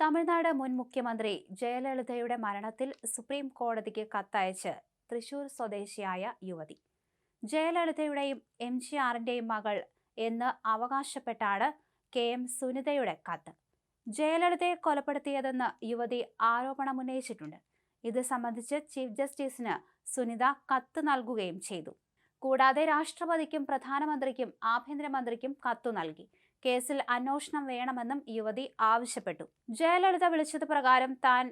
തമിഴ്നാട് മുൻ മുഖ്യമന്ത്രി ജയലളിതയുടെ മരണത്തിൽ സുപ്രീം കോടതിക്ക് കത്തയച്ച് തൃശൂർ സ്വദേശിയായ യുവതി. ജയലളിതയുടെയും എം ജി ആറിന്റെയും മകൾ എന്ന് അവകാശപ്പെട്ടാണ് കെ എം സുനിതയുടെ കത്ത്. ജയലളിതയെ കൊലപ്പെടുത്തിയതെന്ന് യുവതി ആരോപണമുന്നയിച്ചിട്ടുണ്ട് ഇത് സംബന്ധിച്ച് ചീഫ് ജസ്റ്റിസിന് സുനിത കത്ത് നൽകുകയും ചെയ്തു. കൂടാതെ രാഷ്ട്രപതിക്കും പ്രധാനമന്ത്രിക്കും ആഭ്യന്തരമന്ത്രിക്കും കത്തു നൽകി. കേസിൽ അന്വേഷണം വേണമെന്നും യുവതി ആവശ്യപ്പെട്ടു. ജയലളിത വിളിച്ചത് പ്രകാരം താൻ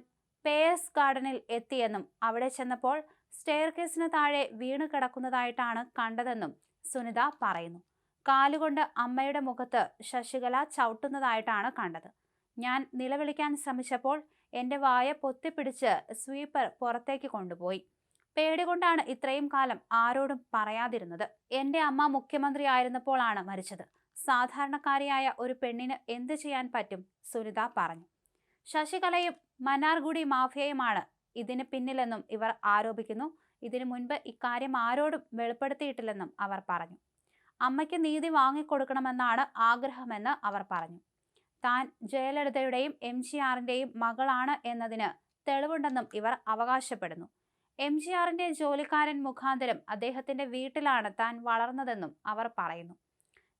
പേയസ് ഗാർഡനിൽ എത്തിയെന്നും അവിടെ ചെന്നപ്പോൾ സ്റ്റെയർ കേസിന് താഴെ വീണ് കിടക്കുന്നതായിട്ടാണ് കണ്ടതെന്നും സുനിത പറയുന്നു. കാലുകൊണ്ട് അമ്മയുടെ മുഖത്ത് ശശികല ചവിട്ടുന്നതായിട്ടാണ് കണ്ടത്. ഞാൻ നിലവിളിക്കാൻ ശ്രമിച്ചപ്പോൾ എന്റെ വായ പൊത്തിപ്പിടിച്ച് സ്വീപ്പർ പുറത്തേക്ക് കൊണ്ടുപോയി. പേടികൊണ്ടാണ് ഇത്രയും കാലം ആരോടും പറയാതിരുന്നത്. എന്റെ അമ്മ മുഖ്യമന്ത്രി ആയിരുന്നപ്പോഴാണ് മരിച്ചത്. സാധാരണക്കാരിയായ ഒരു പെണ്ണിന് എന്ത് ചെയ്യാൻ പറ്റും? സുനിത പറഞ്ഞു. ശശികലയും മന്നാർഗുഡി മാഫിയയുമാണ് ഇതിന് പിന്നിലെന്നും ഇവർ ആരോപിക്കുന്നു. ഇതിനു മുൻപ് ഇക്കാര്യം ആരോടും വെളിപ്പെടുത്തിയിട്ടില്ലെന്നും അവർ പറഞ്ഞു. അമ്മയ്ക്ക് നീതി വാങ്ങിക്കൊടുക്കണമെന്നാണ് ആഗ്രഹമെന്ന് അവർ പറഞ്ഞു. താൻ ജയലളിതയുടെയും എം ജി ആറിന്റെയും മകളാണ് എന്നതിന് തെളിവുണ്ടെന്നും ഇവർ അവകാശപ്പെടുന്നു. എം ജി ആറിന്റെ ജോലിക്കാരൻ മുഖാന്തരം അദ്ദേഹത്തിന്റെ വീട്ടിലാണ് താൻ വളർന്നതെന്നും അവർ പറയുന്നു.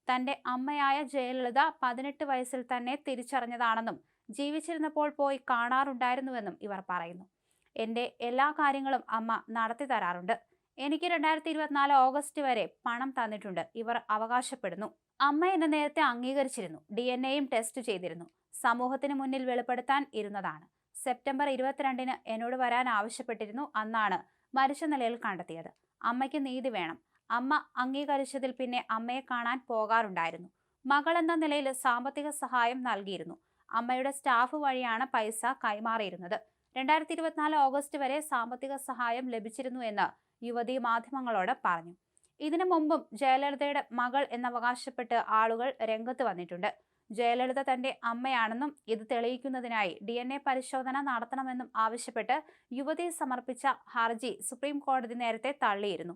തന്റെ അമ്മയായ ജയലളിത പതിനെട്ട് വയസ്സിൽ തന്നെ തിരിച്ചറിഞ്ഞതാണെന്നും ജീവിച്ചിരുന്നപ്പോൾ പോയി കാണാറുണ്ടായിരുന്നുവെന്നും ഇവർ പറയുന്നു. എന്റെ എല്ലാ കാര്യങ്ങളും അമ്മ നടത്തി തരാറുണ്ട്. എനിക്ക് രണ്ടായിരത്തി ഇരുപത്തിനാല് ഓഗസ്റ്റ് വരെ പണം തന്നിട്ടുണ്ട്. ഇവർ അവകാശപ്പെടുന്നു. അമ്മ എന്നെ നേരത്തെ അംഗീകരിച്ചിരുന്നു. ഡി എൻ എയും ടെസ്റ്റ് ചെയ്തിരുന്നു. സമൂഹത്തിന് മുന്നിൽ വെളിപ്പെടുത്താൻ ഇരുന്നതാണ്. സെപ്റ്റംബർ ഇരുപത്തിരണ്ടിന് എന്നോട് വരാൻ ആവശ്യപ്പെട്ടിരുന്നു. അന്നാണ് മരിച്ച നിലയിൽ കണ്ടെത്തിയത്. അമ്മയ്ക്ക് നീതി വേണം. അമ്മ അംഗീകരിച്ചതിൽ പിന്നെ അമ്മയെ കാണാൻ പോകാറുണ്ടായിരുന്നു. മകൾ എന്ന നിലയിൽ സാമ്പത്തിക സഹായം നൽകിയിരുന്നു. അമ്മയുടെ സ്റ്റാഫ് വഴിയാണ് പൈസ കൈമാറിയിരുന്നത്. രണ്ടായിരത്തി ഇരുപത്തിനാല് ഓഗസ്റ്റ് വരെ സാമ്പത്തിക സഹായം ലഭിച്ചിരുന്നു എന്ന് യുവതി മാധ്യമങ്ങളോട് പറഞ്ഞു. ഇതിനു മുമ്പും ജയലളിതയുടെ മകൾ എന്നവകാശപ്പെട്ട് ആളുകൾ രംഗത്ത് വന്നിട്ടുണ്ട്. ജയലളിത തന്റെ അമ്മയാണെന്നും ഇത് തെളിയിക്കുന്നതിനായി ഡി എൻ എ പരിശോധന നടത്തണമെന്നും ആവശ്യപ്പെട്ട് യുവതി സമർപ്പിച്ച ഹർജി സുപ്രീം കോടതി നേരത്തെ തള്ളിയിരുന്നു.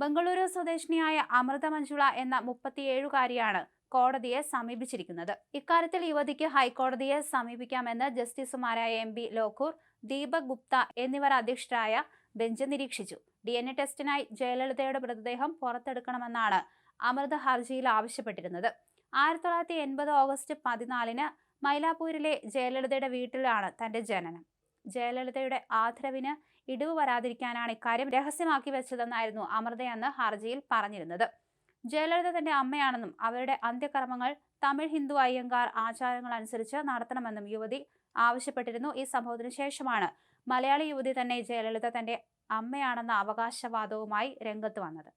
ബംഗളൂരു സ്വദേശിനിയായ അമൃത മഞ്ജുള എന്ന മുപ്പത്തിയേഴുകാരിയാണ് കോടതിയെ സമീപിച്ചിരിക്കുന്നത്. ഇക്കാര്യത്തിൽ യുവതിക്ക് ഹൈക്കോടതിയെ സമീപിക്കാമെന്ന് ജസ്റ്റിസുമാരായ എം ബി ലോക്കൂർ ദീപക് ഗുപ്ത എന്നിവർ അധ്യക്ഷരായ ബെഞ്ച് നിരീക്ഷിച്ചു. ഡി എൻ എ ടെസ്റ്റിനായി ജയലളിതയുടെ മൃതദേഹം പുറത്തെടുക്കണമെന്നാണ് അമൃത ഹർജിയിൽ ആവശ്യപ്പെട്ടിരുന്നത്. ആയിരത്തി തൊള്ളായിരത്തി എൺപത് ഓഗസ്റ്റ് പതിനാലിന് മൈലാപ്പൂരിലെ ജയലളിതയുടെ വീട്ടിലാണ് തന്റെ ജനനം. ജയലളിതയുടെ ആദരവിന് ഇടിവ് വരാതിരിക്കാനാണ് ഇക്കാര്യം രഹസ്യമാക്കി വെച്ചതെന്നായിരുന്നു അമൃതയെന്ന് ഹർജിയിൽ പറഞ്ഞിരുന്നത്. ജയലളിത തന്റെ അമ്മയാണെന്നും അവരുടെ അന്ത്യകർമ്മങ്ങൾ തമിഴ് ഹിന്ദു അയ്യങ്കാർ ആചാരങ്ങൾ അനുസരിച്ച് നടത്തണമെന്നും യുവതി ആവശ്യപ്പെട്ടിരുന്നു. ഈ സംഭവത്തിന് ശേഷമാണ് മലയാളി യുവതി തന്നെ ജയലളിത തന്റെ അമ്മയാണെന്ന അവകാശവാദവുമായി രംഗത്ത് വന്നത്.